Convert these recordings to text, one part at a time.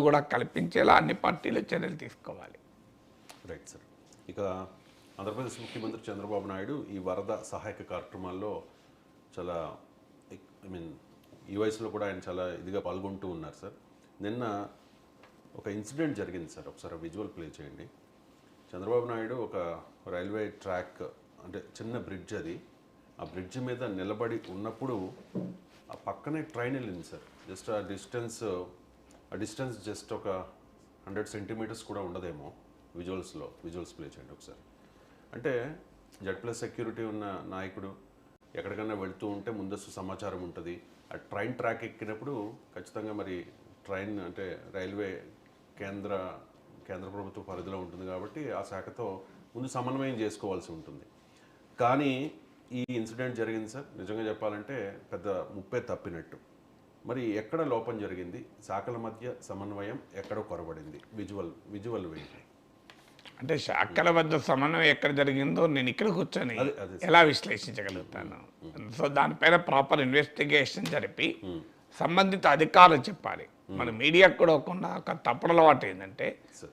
కూడా కల్పించేలా అన్ని పార్టీలు చర్యలు తీసుకోవాలి. Right sir. ఇక ఆంధ్రప్రదేశ్ ముఖ్యమంత్రి చంద్రబాబు నాయుడు ఈ వరద సహాయక కార్యక్రమాల్లో చాలా ఐ మీన్ ఈ వయసులో కూడా ఆయన చాలా ఇదిగా పాల్గొంటూ ఉన్నారు సార్. నిన్న ఒక ఇన్సిడెంట్ జరిగింది సార్. ఒకసారి విజువల్ ప్లే చేయండి. చంద్రబాబు నాయుడు ఒక రైల్వే ట్రాక్ అంటే చిన్న బ్రిడ్జ్ అది. ఆ బ్రిడ్జ్ మీద నిలబడి ఉన్నప్పుడు ఆ పక్కనే ట్రైన్ వెళ్ళింది సార్. జస్ట్ ఆ డిస్టెన్స్ ఆ డిస్టెన్స్ జస్ట్ ఒక హండ్రెడ్ సెంటీమీటర్స్ కూడా ఉండదేమో విజువల్స్లో విజువల్స్ ప్లే చేయండి ఒకసారి. అంటే జెడ్ ప్లస్ సెక్యూరిటీ ఉన్న నాయకుడు ఎక్కడికైనా వెళుతూ ఉంటే ముందస్తు సమాచారం ఉంటుంది. ఆ ట్రైన్ ట్రాక్ ఎక్కినప్పుడు ఖచ్చితంగా మరి ట్రైన్ అంటే రైల్వే కేంద్ర కేంద్ర ప్రభుత్వ పరిధిలో ఉంటుంది కాబట్టి ఆ శాఖతో ముందు సమన్వయం చేసుకోవాల్సి ఉంటుంది. కానీ ఈ ఇన్సిడెంట్ జరిగింది సార్. నిజంగా చెప్పాలంటే పెద్ద ముప్పే తప్పినట్టు. మరి ఎక్కడ లోపం జరిగింది? శాఖల మధ్య సమన్వయం ఎక్కడ కొరబడింది? విజువల్ విజువల్ వేయండి అంటే శాఖల వద్ద సమన్వయం ఎక్కడ జరిగిందో నేను ఇక్కడ కూర్చొని ఎలా విశ్లేషించగలుగుతాను? సో దానిపైన ప్రాపర్ ఇన్వెస్టిగేషన్ జరిపి సంబంధిత అధికారులు చెప్పాలి. మన మీడియాకు కూడా ఒక ఒక తప్పుడు అలవాటు ఏంటంటే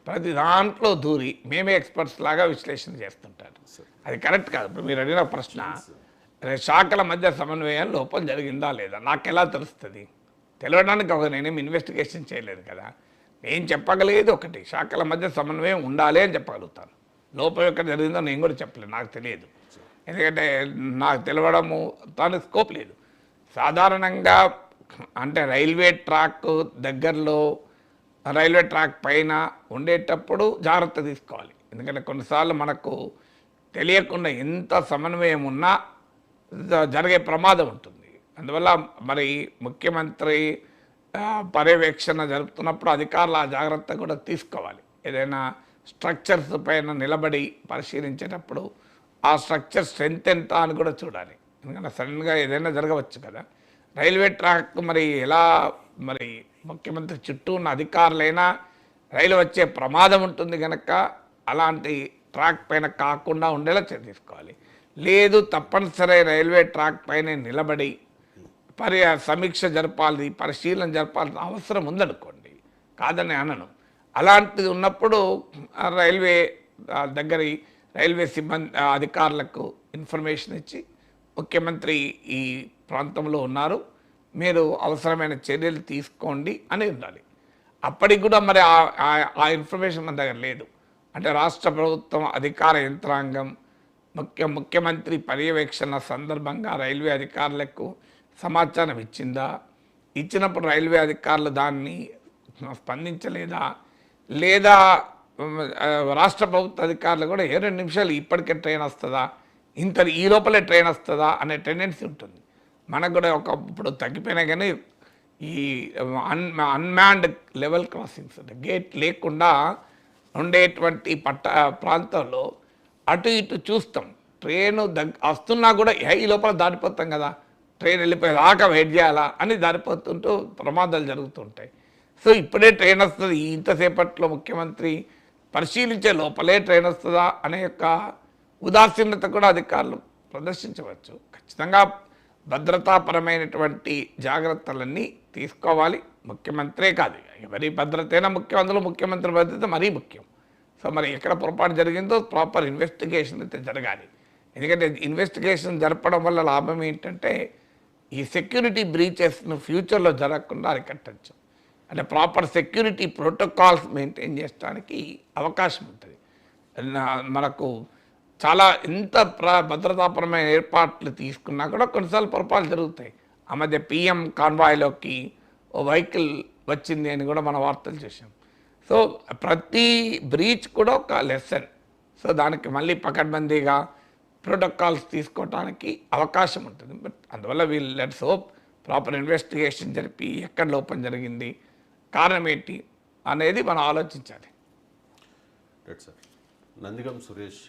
ప్రతి దాంట్లో దూరి మేమే ఎక్స్పర్ట్స్ లాగా విశ్లేషణ చేస్తుంటారు. అది కరెక్ట్ కాదు. ఇప్పుడు మీరు అడిగిన ప్రశ్న శాఖల మధ్య సమన్వయం లోపం జరిగిందా లేదా? నాకు ఎలా తెలుస్తుంది? తెలవడానికి ఒక నేనేం ఇన్వెస్టిగేషన్ చేయలేదు కదా. నేను చెప్పగలిగేది ఒకటి శాఖల మధ్య సమన్వయం ఉండాలి అని చెప్పగలుగుతాను. లోపం ఎక్కడ జరిగిందో నేను కూడా చెప్పలేదు నాకు తెలియదు. ఎందుకంటే నాకు తెలవడము తాను స్కోప్ లేదు. సాధారణంగా అంటే రైల్వే ట్రాక్ దగ్గరలో రైల్వే ట్రాక్ పైన ఉండేటప్పుడు జాగ్రత్త తీసుకోవాలి. ఎందుకంటే కొన్నిసార్లు మనకు తెలియకుండా ఎంత సమన్వయం ఉన్నా జ- జరిగే ప్రమాదం ఉంటుంది. అందువల్ల మరి ముఖ్యమంత్రి పర్యవేక్షణ జరుపుతున్నప్పుడు అధికారులు ఆ జాగ్రత్త కూడా తీసుకోవాలి. ఏదైనా స్ట్రక్చర్స్ పైన నిలబడి పరిశీలించేటప్పుడు ఆ స్ట్రక్చర్ స్ట్రెంత్ ఎంత అని కూడా చూడాలి. ఎందుకంటే సడన్గా ఏదైనా జరగవచ్చు కదా. రైల్వే ట్రాక్ మరి ఎలా మరి ముఖ్యమంత్రి చుట్టూ ఉన్న అధికారులైనా రైలు వచ్చే ప్రమాదం ఉంటుంది కనుక అలాంటి ట్రాక్ పైన కాకుండా ఉండేలా చర్య తీసుకోవాలి. లేదు తప్పనిసరి రైల్వే ట్రాక్ పైన నిలబడి పరి సమీక్ష జరపాలి పరిశీలన జరపాల్సిన అవసరం ఉందనుకోండి. కాదని అనను. అలాంటిది ఉన్నప్పుడు రైల్వే దగ్గర దగ్గరి రైల్వే సిబ్బంది అధికారులకు ఇన్ఫర్మేషన్ ఇచ్చి ముఖ్యమంత్రి ఈ ప్రాంతంలో ఉన్నారు. మీరు అవసరమైన చర్యలు తీసుకోండి అని ఉండాలి. అప్పటికి కూడా మరి ఆ- ఆ- ఆ ఇన్ఫర్మేషన్ మన దగ్గర లేదు. అంటే రాష్ట్ర ప్రభుత్వం అధికార యంత్రాంగం ముఖ్య ముఖ్యమంత్రి పర్యవేక్షణ సందర్భంగా రైల్వే అధికారులకు సమాచారం ఇచ్చిందా? ఇచ్చినప్పుడు రైల్వే అధికారులు దాన్ని స్పందించలేదా? లేదా రాష్ట్ర ప్రభుత్వ అధికారులు కూడా ఏ రెండు నిమిషాలు ఇప్పటికే ట్రైన్ వస్తుందా? ఇంత ఈ లోపలే ట్రైన్ వస్తుందా? అనే టెండెన్సీ ఉంటుంది. మనకు కూడా ఒక ఇప్పుడు తగ్గిపోయినా కానీ ఈ అన్ అన్మ్యాన్డ్ లెవెల్ క్రాసింగ్స్ అంటే గేట్ లేకుండా ఉండేటువంటి పట్ట ప్రాంతంలో అటు ఇటు చూస్తాం. ట్రైన్ దగ్గ వస్తున్నా కూడా "ఏ, ఈ లోపల దాటిపోతాం కదా? ట్రైన్ వెళ్ళిపోయి దాకా వెయిట్ చేయాలా అని దారిపోతుంటూ ప్రమాదాలు జరుగుతుంటాయి. సో ఇప్పుడే ట్రైన్ వస్తుంది. ఇంతసేపట్లో ముఖ్యమంత్రి పరిశీలించే లోపలే ట్రైన్ వస్తుందా అనే యొక్క ఉదాసీనత కూడా అధికారులు ప్రదర్శించవచ్చు. ఖచ్చితంగా భద్రతాపరమైనటువంటి జాగ్రత్తలన్నీ తీసుకోవాలి. ముఖ్యమంత్రే కాదు. ఎవరి భద్రతైనా ముఖ్యం అందులో ముఖ్యమంత్రి భద్రత మరీ ముఖ్యం. సో మరి ఎక్కడ పొరపాటు జరిగిందో ప్రాపర్ ఇన్వెస్టిగేషన్ అయితే జరగాలి. ఎందుకంటే ఇన్వెస్టిగేషన్ జరపడం వల్ల లాభం ఏంటంటే ఈ సెక్యూరిటీ బ్రీచెస్ను ఫ్యూచర్లో జరగకుండా అరికట్టచ్చు. అంటే ప్రాపర్ సెక్యూరిటీ ప్రోటోకాల్స్ మెయింటైన్ చేయడానికి అవకాశం ఉంటుంది. మనకు చాలా ఎంత ప్ర భద్రతాపరమైన ఏర్పాట్లు తీసుకున్నా కూడా కొన్నిసార్లు పొరపాట్లు జరుగుతాయి. ఆ మధ్య పిఎం కాన్వాయ్లోకి ఓ వెహికల్ వచ్చింది అని కూడా మన వార్తలు చూసాం సో ప్రతి బ్రీచ్ కూడా ఒక లెసన్. సో దానికి మళ్ళీ పకడ్బందీగా ప్రోటోకాల్స్ తీసుకోవడానికి అవకాశం ఉంటుంది. బట్ అందువల్ల వీళ్ళు లెట్స్ హోప్ ప్రాపర్ ఇన్వెస్టిగేషన్ జరిపి ఎక్కడ లోపం జరిగింది కారణం ఏంటి అనేది మనం ఆలోచించాలి. Right sir Nandigam Suresh